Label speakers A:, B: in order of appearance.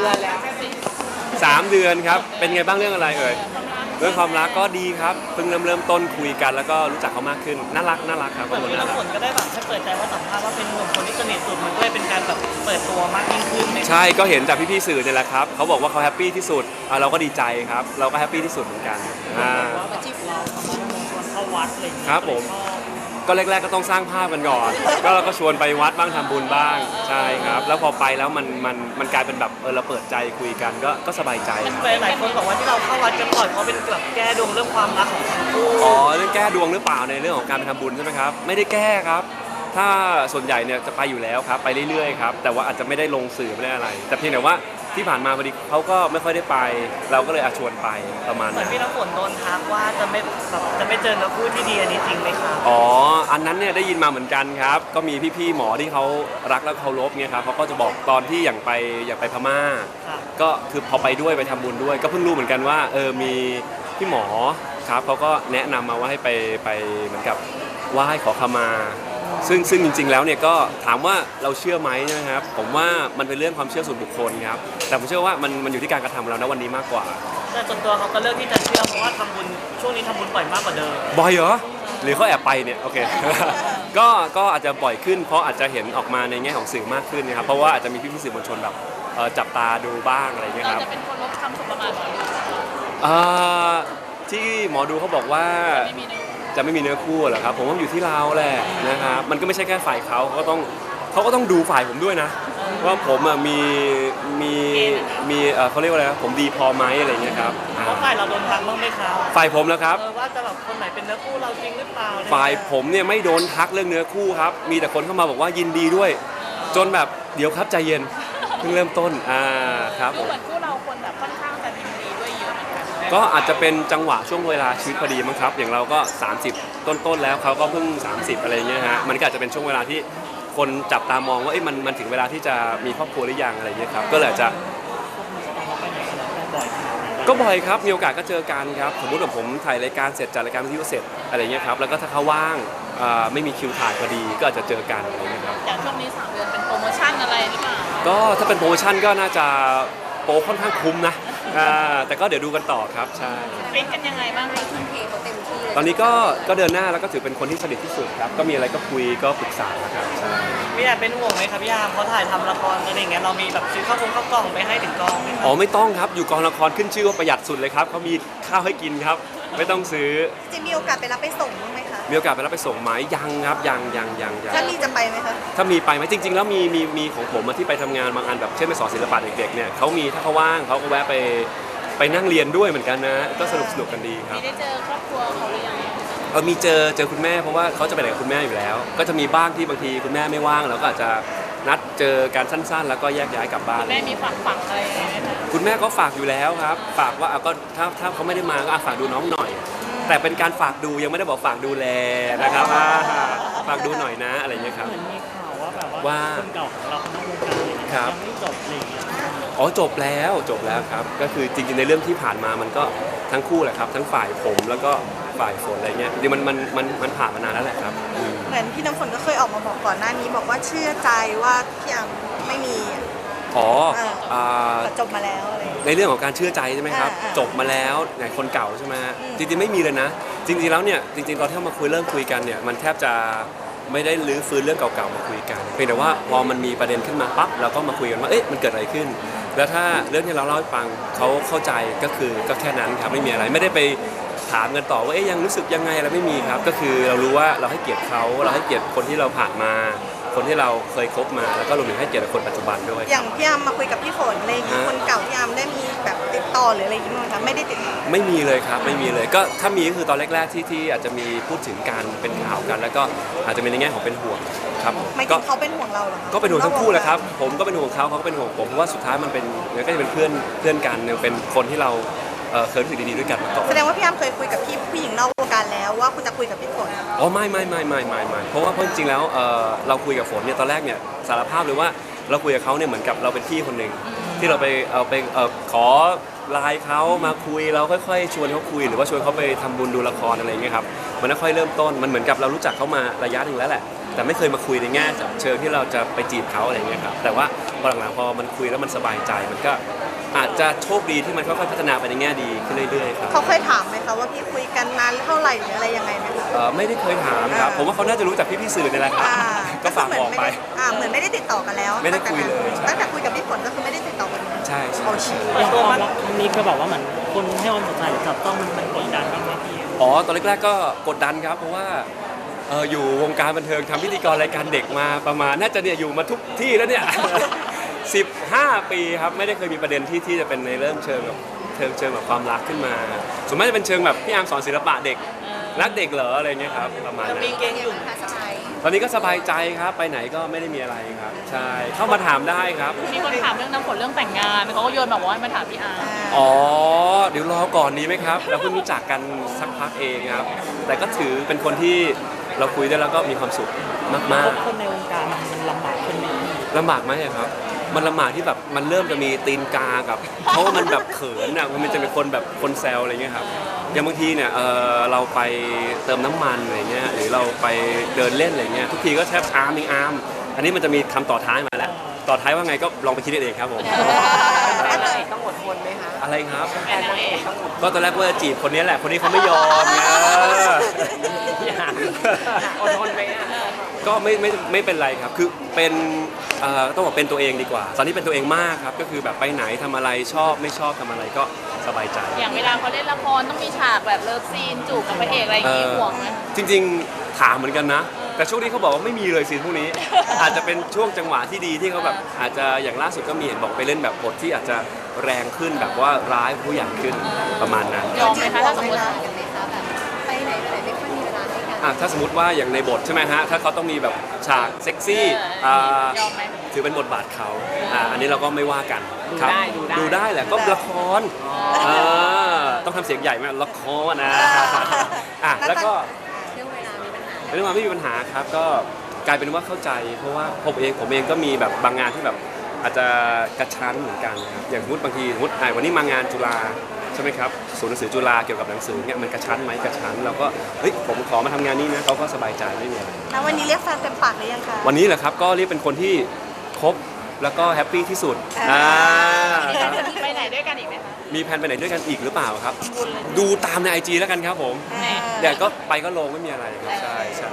A: ดือนแล้ว
B: สามเดือนครับ เป็นไงบ้างเรื่องอะไรเอ่ย เรื่องความรักก็ดีครับ เพิ่งเริ่มเริ่มต้นคุยกัน แล้วก็รู้จักเขามากขึ้น น่ารักน่ารักครับ
A: เหมือน
B: คน
A: พี่
B: น่ารัก
A: น้ำฝนก็ได้แบบให้เปิดใจว่าสัมภาษณ์ว่าเป็นหนุ่มคนที่สนิทสุดมันก็เลยเป็นการแบบเปิดตัวมากยิ่งขึ้นใน
B: ใช่ ก็เห็นจากพี่ๆสื่อเนี่ยแหละครับ เขาบอกว่าเขาแฮปปี้ที่สุดอะเราก็ดีใจครับ เราก็แฮปปี้ที่สุดเหมือนกันอ่า
A: ว่าอาชีพเราเขาชวนเข้าวัดอะไรอย่างเงี้ย
B: ครับผม
A: ชอบ
B: ก็แรก ๆ ก็ต้องสร้างภาพกันก่อน ก็เราก็ชวนไปวัดบ้างทำบุญบ้างใช่ครับ แล้วพอไปแล้วมันมันมันกลายเป็นแบบเออเราเปิดใจคุยกันก็ก็สบายใจ
A: หลายๆคนบอกว่าที่เราเข้าวัดกันบ่อยเพราะเป็นแบบแก้ดวงเรื่องความรักของทั้งคู่
B: อ๋อเรื่องแก้ดวงหรือเปล่าในเรื่องของการไปทำบุญใช่ไหมครับ ไม่ได้แก้ครับ ถ้าส่วนใหญ่เนี่ยจะไปอยู่แล้วครับ ไปเรื่อยๆครับแต่ว่าอาจจะไม่ได้ลงสื่อไม่ได้อะไร แต่เพียงแต่ว่า ที่ผ่านมาพอดีเขาก็ไม่ค่อยได้ไป เราก็เลยอาชวนไปประมาณ
A: เหมือ
B: นั้นน
A: พี่น้ำฝนโดนทักว่าจะไม่แบบจะไม่เจอเนื้อคู่ที่ดีอันนี้จริงไหมครับ
B: อ๋อ อันนั้นเนี่ยได้ยินมาเหมือนกันครับ ก็มีพี่ๆหมอที่เขารักและเคารพเนี่ยครับเขาก็จะบอกตอนที่อย่างไปอย่างไปพม่า
A: ครับ
B: ก็คือพอไปด้วยไปทำบุญด้วย ก็เพิ่งรู้เหมือนกันว่าเออมีพี่หมอครับเขาก็แนะนำมาว่าให้ไปไปเหมือนกับไหว้ขอขมา ซึ่งซึ่งจริง ๆ แล้วเนี่ยก็ถามว่าเราเชื่อไหมนะครับ ผมว่ามันเป็นเรื่องความเชื่อส่วนบุคคลครับแต่ผมเชื่อว่ามันมันอยู่ที่การกระทำเรานะวันนี้มากกว่า
A: แต่ส่วนตัวเขาก็เลือกที่จะเชื่อเพราะว่าทำบุญช่วงนี้ทำบุญบ่อยมากกว่าเดิม
B: บ่อยเหรอหรือเขาแอบไปเนี่ยโอเค ก็ก็อาจจะบ่อยขึ้น เพราะอาจจะเห็นออกมาในแง่ของสื่อมากขึ้นนะครับเพราะว่าอาจจะมีพี่ๆสื่อมวลชนแบบเอ่อจับตาดูบ้างอะไรอย่างเงี้ย
C: เรา
B: ครับ
C: จะเป็นคนลบคำสุประมาทหมอดู
B: เอ่อที่หมอดูเขาบอกว่า
C: ไม่มีเนื้อ
B: จะไม่มีเนื้อคู่เหรอครับ ผมว่าอยู่ที่เราแหละนะครับมันก็ไม่ใช่แค่ฝ่ายเขาเขาก็ต้องเขาก็ต้องดูฝ่ายผมด้วยนะ ว่าผมอะมีมีมีเอ่อเขาเรียกว่าอะไรนะผมดีพอไหมอะไรอย่างเงี้ยครับอ่า
A: เพราะฝ่ายเราโดนทักบ้างไหมครับ
B: ฝ่ายผมแล้วครับ
A: เออว่าจะแบบคนไหนเป็นเนื้อคู่เราจริงหรือเปล่าอะไร
B: ฝ่ายผมเนี่ยไม่โดนทักเรื่องเนื้อคู่ครับ มีแต่คนเข้ามาบอกว่ายินดีด้วย จนแบบเดี๋ยวครับใจเย็นเพิ่งเริ่มต้นอ่าครับผ
C: ดู
B: ม
C: เหมือนคู่ กัน
B: ก็อาจจะเป็นจังหวะช่วงเวลาชีวิตพอดีมั้งครับ อย่างเราก็ 30 ต้นๆแล้วเขาก็เพิ่ง 30 อะไรเงี้ยฮะมันก็อาจจะเป็นช่วงเวลาที่คนจับตามองว่าเอ้ยมันมันถึงเวลาที่จะมีครอบครัวหรือยังอะไรเงี้ยครับก็เลยอาจจะ
A: บ่อยขนาดนั้น
B: ก็บ่อยครับมีโอกาสก็เจอกันครับสมมติว่าผมถ่ายรายการเสร็จจัดรายการวิทยุเสร็จอะไรเงี้ยครับแล้วก็ถ้าเขาว่างอ่าไม่มีคิวถ่ายพอดีก็อาจจะเจอกันอะไรเงี้ยครับ
C: อย่างช่วงนี้สามเดือนเป็นโปรโมชั่นอะไรหรือเปล่า
B: ก็ถ้าเป็นโปรโมชั่นก็น่าจะโปรค่อนข้างคุ้มนะ อ่าแต่ก็เดี๋ยวดูกันต่อครับใช่
C: ฟิตกันยังไงบ้างคะ
D: ทุ่มเทเขาเต็มที่เลย
B: ตอนนี้ก็ก็เดินหน้าแล้วก็ถือเป็นคนที่สนิทที่สุดครับ ก็มีอะไรก็คุยก็ปรึกษาครับใช่
A: พี่แอบเป็นห่วงไหมครับพี่ยามเขาถ่ายทำละครอะไรอย่างเงี้ยเรามีแบบซื้อข้าวกงข้าวกล่องไปให้ถึงกองไหมครั
B: อ๋อไม่ต้องครับอยู่กองละครขึ้นชื่อว่าประหยัดสุดเลยครับเขามีข้าวให้กินครับ ไม่ต้องซื้อ
D: จะมีโอกาสไปรับไปส่งบ้างไหมคะ
B: มีโอกาสไปรับไปส่งไหมยังครับยังยังยังยัง
D: ถ้ามีจะไปไหมคะ
B: ถ้ามีไปไหมจริง ๆ แล้วมีมีมีของผมอะที่ไปทำงานบางอันแบบเช่นไปสอนศิลปะเด็กๆเนี่ยเขามีถ้าเขาว่างเขาก็แวะไปไปนั่งเรียนด้วยเหมือนกันนะ ก็สนุกสนุกกันดีครับ
C: มีได้เจอครอบครัวเขาหรือยัง
B: เออมีเจอเจอคุณแม่เพราะว่าเขาจะไปไหนกับคุณแม่อยู่แล้ว ก็จะมีบ้างที่บางทีคุณแม่ไม่ว่างเราก็อาจจะ นัดเจอกันสั้น ๆ แล้วก็แยกย้ายกลับบ้าน
C: แม่มีฝักฝังอะไรไหมคะ
B: คุณแม่ก็ฝากอยู่แล้วครับ ฝากว่าอะก็ถ้าถ้าเขาไม่ได้มาก็อะฝากดูน้องหน่อย แต่เป็นการฝากดูยังไม่ได้บอกฝากดูแลนะครับอ่าฝากดูหน่อยนะอะไรอย่างเงี้ยครับ
A: เหมือนมีข่าวว่าแบบว่า
B: ว่า
A: คนเก่าของเราเขานอกวงการอะไรอย่างเงี้ย
B: ครับ
A: ยังไม่จบอะไรอย่างเงี้ย
B: อ๋อจบแล้วจบแล้วครับ ก็คือจริงๆในเรื่องที่ผ่านมามันก็ทั้งคู่แหละครับ ทั้งฝ่ายผมแล้วก็ ฝ่ายฝนอะไรเงี้ยจริงๆมันมันมันมันผ่านมานานแล้วแหละครับอืม
D: เหมือนพี่น้ำฝนก็เคยออกมาบอกก่อนหน้านี้บอกว่าเชื่อใจว่าพี่อัมไม่มี
B: อ๋อ
D: เออ
B: อ่า
D: จบมาแล้วอะไรอย่างเงี้ย
B: ในเรื่องของการเชื่อใจใช่ไหมครับ
D: อ่าอ่า
B: จบมาแล้วในคนเก่าใช่ไหมฮะ
D: อืม
B: จริงๆไม่มีเลยนะ จริงๆแล้วเนี่ยจริงๆตอนที่เรามาคุยเริ่มคุยกันเนี่ยมันแทบจะไม่ได้ลื้อฟื้นเรื่องเก่าๆมาคุยกันเพียงแต่ว่าพอมันมีประเด็นขึ้นมาปั๊บเราก็มาคุยกันว่าเอ๊ะมันเกิดอะไรขึ้น แล้วถ้าเรื่องที่เราเล่าให้ฟังเขาเข้าใจก็คือก็แค่นั้นครับไม่มีอะไรไม่ได้ไป ถามกันต่อว่าเอ๊ยยังรู้สึกยังไงอะไรไม่มีครับ ก็คือเรารู้ว่าเราให้เกียรติเขาเราให้เกียรติคนที่เราผ่านมา คนที่เราเคยคบมาแล้วก็รวมถึงให้เกียรติคนปัจจุบันด้วย
D: อย่างพี่อัมมาคุยกับพี่ฝนอะไรอย่างงี้
B: ฮะ
D: คนเก่าพี่อัมได้มีแบบติดต่อหรืออะไรอย่างงี้ไหมคะไม่ได้ติดต่อ
B: ไม่มีเลยครับไม่มีเลยก็ถ้ามีก็คือตอนแรกๆที่ที่อาจจะมีพูดถึงการเป็นข่าวกัน แล้วก็อาจจะเป็นในแง่ของเป็นห่วงครับ
D: ไม่
B: ก็
D: ถึงเขาเป็นห่วงเราเหรอคะ
B: ก็เป็นห่วงทั้งคู่แหละครับ ผมก็เป็นห่วงเขาเขาก็เป็นห่วงผมเพราะว่าสุดท้ายมันเป็นมันก็จะเป็นเพื่อนเพื่อนกันยังเป็นคนที่เรา เอ่อเคยรู้สึกดีๆด้วยกันมาก่อน
D: แสดงว่าพี่อัมเคยคุยกับพี่ผู้หญิงนอกวงการแล้วว่าคุณจะคุยกับพี่ฝน
B: อ๋อไม่ไม่ไม่ไม่ไม่ไม่เพราะว่าเพราะจริงๆแล้วเอ่อเราคุยกับฝนเนี่ยตอนแรกเนี่ยสารภาพเลยว่าเราคุยกับเขาเนี่ยเหมือนกับเราเป็นพี่คนหนึ่งที่เราไปเอาไปเอ่อขอไลน์เขามาคุยเราค่อยๆ ชวนเขาคุย หรือว่าชวนเขาไปทำบุญดูละครอะไรอย่างเงี้ยครับมันค่อยๆเริ่มต้นมันเหมือนกับเรารู้จักเขามาระยะหนึ่งแล้วแหละ แต่ไม่เคยมาคุยในแง่เชิงที่เราจะไปจีบเขาอะไรอย่างเงี้ยครับแต่ว่าพอหลังๆพอมันคุยแล้วมันสบายใจมันก็ อาจจะโชคดีที่มันค่อยๆพัฒนาไปในแง่ดีขึ้นเรื่อยๆครับ
D: เขาเคยถามไหมคะว่าพี่คุยกันนานเท่าไหร่หรืออะไรยังไงไหมคะ
B: เอ่อไม่ได้เคยถามครับ
D: อ่า
B: ผมว่าเขาน่าจะรู้จากพี่ๆสื่อนี่แหละครับ
D: อ่า
B: ก็ฝากบอกไป
D: อ่าเหมือนไม่ได้ติดต่อกันแล้ว
B: ไม่ได้คุยเลยใช่
D: ตั้งแต่คุยกับพี่ฝนก็คือไม่ได้ติดต่อกัน
B: ใช่ใช่
D: เอาชี
E: อย่างความรักครั้งนี้ก็แบบว่าเหมือนคนให้ความสนใจหรือจับต้องมันมันกดดันบ้างไหมพี่
B: อ๋อ ตอนแรกๆก็กดดันครับ เพราะว่าเอออยู่วงการบันเทิงทำพิธีกรรายการเด็กมาประมาณ น่าจะเนี่ยอยู่มาทุกที่แล้วเนี่ย 15 ปีครับไม่ได้เคยมีประเด็นที่ที่จะเป็นในเริ่มเชิงแบบเชิงเชิงแบบความรักขึ้นมาส่วนมากจะเป็นเชิงแบบพี่อาร์มสอนศิลปะเด็กรักเด็กเหรออะไรเงี้ยครับประมาณ
A: จะ
B: นั้น
A: มีเก่งอยู่
B: ตอนนี้ก็สบายใจครับไปไหนก็ไม่ได้มีอะไรครับ ใช่เข้ามาถามได้ครับ
C: มีคนถามเรื่องน้ำฝนเรื่องแต่งงานเขาก็โยนแบบว่าให้มาถามพี่อาร์
B: อ๋อ เดี๋ยวรอก่อนนี้ไหมครับ เราเพิ่งรู้จักกันสักพักเองครับ แต่ก็ถือเป็นคนที่เราคุยได้แล้วก็มีความสุขมาก
E: พบคนในวงการมันลำบากขึ้นไหมพี่
B: ๆลำบากไหมอะครับ มันละหมาดที่แบบมันเริ่มจะมีตีนกากับ เพราะว่ามันแบบเขินอะมันจะเป็นคนแบบคนแซวอะไรเงี้ยครับอย่างบางทีเนี่ยเออเราไปเติมน้ำมันอะไรเงี้ยหรือเราไปเดินเล่นอะไรเงี้ยทุกทีก็แทบอาร์มอีอาร์มอันนี้มันจะมีคำต่อท้ายมาแล้ว ต่อท้ายว่าไงก็ลองไปคิดเองครับผม
A: ต้องอดทนไหมคะ
B: อะไรครับ
C: เป็นนางเอก
B: ก็ตอนแรกว่าจะจีบคนนี้แหละ คนนี้เขาไม่ยอมไง
A: อดทนไหมอะ
B: ก็ไม่ไม่ไม่เป็นไรครับ คือเป็นเอ่อต้องบอกเป็นตัวเองดีกว่า ตอนนี้เป็นตัวเองมากครับ ก็คือแบบไปไหนทำอะไรชอบไม่ชอบทำอะไรก็สบายใจ
C: อย่างเวลาเขาเล่นละครต้องมีฉากแบบเลิฟซีนจูบกับพระเอกอะไรอย่างงี้
B: เออ
C: ห่วงไหม
B: จริงๆ ถามเหมือนกันนะ แต่ช่วงนี้เขาบอกว่าไม่มีเลยซีนพวกนี้ อาจจะเป็นช่วงจังหวะที่ดีที่เขาแบบอาจจะอย่างล่าสุดก็มีเห็นบอกไปเล่นแบบบทที่อาจจะแรงขึ้นแบบว่าร้ายผู้ใหญ่ขึ้นประมาณนั้น
C: ยอมไหมคะถ้าสมมติ
D: ไปไหนไปไหนไม่ค่อยมีเวลาให้กัน
B: อะถ้าสมมติว่าอย่างในบทใช่ไหมฮะ ถ้าเขาต้องมีแบบฉากเซ็กซี่
C: เออ
B: อ่าย
C: อมไหม
B: ถือเป็นบทบาทเขาอ่าอันนี้เราก็ไม่ว่ากันครับ
A: ดูได้ดูได้
B: ดูได้แหละก็ละครอ่าต้องทำเสียงใหญ่ไหมละครนะอะแล้วก็ เรื่องมาไม่มีปัญหาครับก็กลายเป็นว่าเข้าใจ เพราะว่าผมเองผมเองก็มีแบบบางงานที่แบบอาจจะกระชั้นเหมือนกันนะครับอย่างสมมติบางทีสมมติอะวันนี้มางานจุฬาใช่ไหมครับศูนย์หนังสือจุฬาเกี่ยวกับหนังสือเนี่ยมันกระชั้นไหมกระชั้นเราก็เฮ้ยผมขอมาทำงานนี้นะเขาก็สบายใจไม่มีอะไร
D: แล้ววันนี้เรียกแฟนเต็มปากหรือยังคะ
B: วันนี้แหละครับก็เรียกเป็นคนที่คบแล้วก็แฮปปี้ที่สุด
D: อ่า
B: อ่าครับ
C: ไปไหน ด้วยกันอีกไหมคะ
B: มีแผนไปไหนด้วยกันอีกหรือเปล่าครับ ดูตามในไอจีแล้วกันครับผม
D: อ่า
B: เดี๋ยวก็ไปก็ลงไม่มีอะไรครับ ใช่ใช่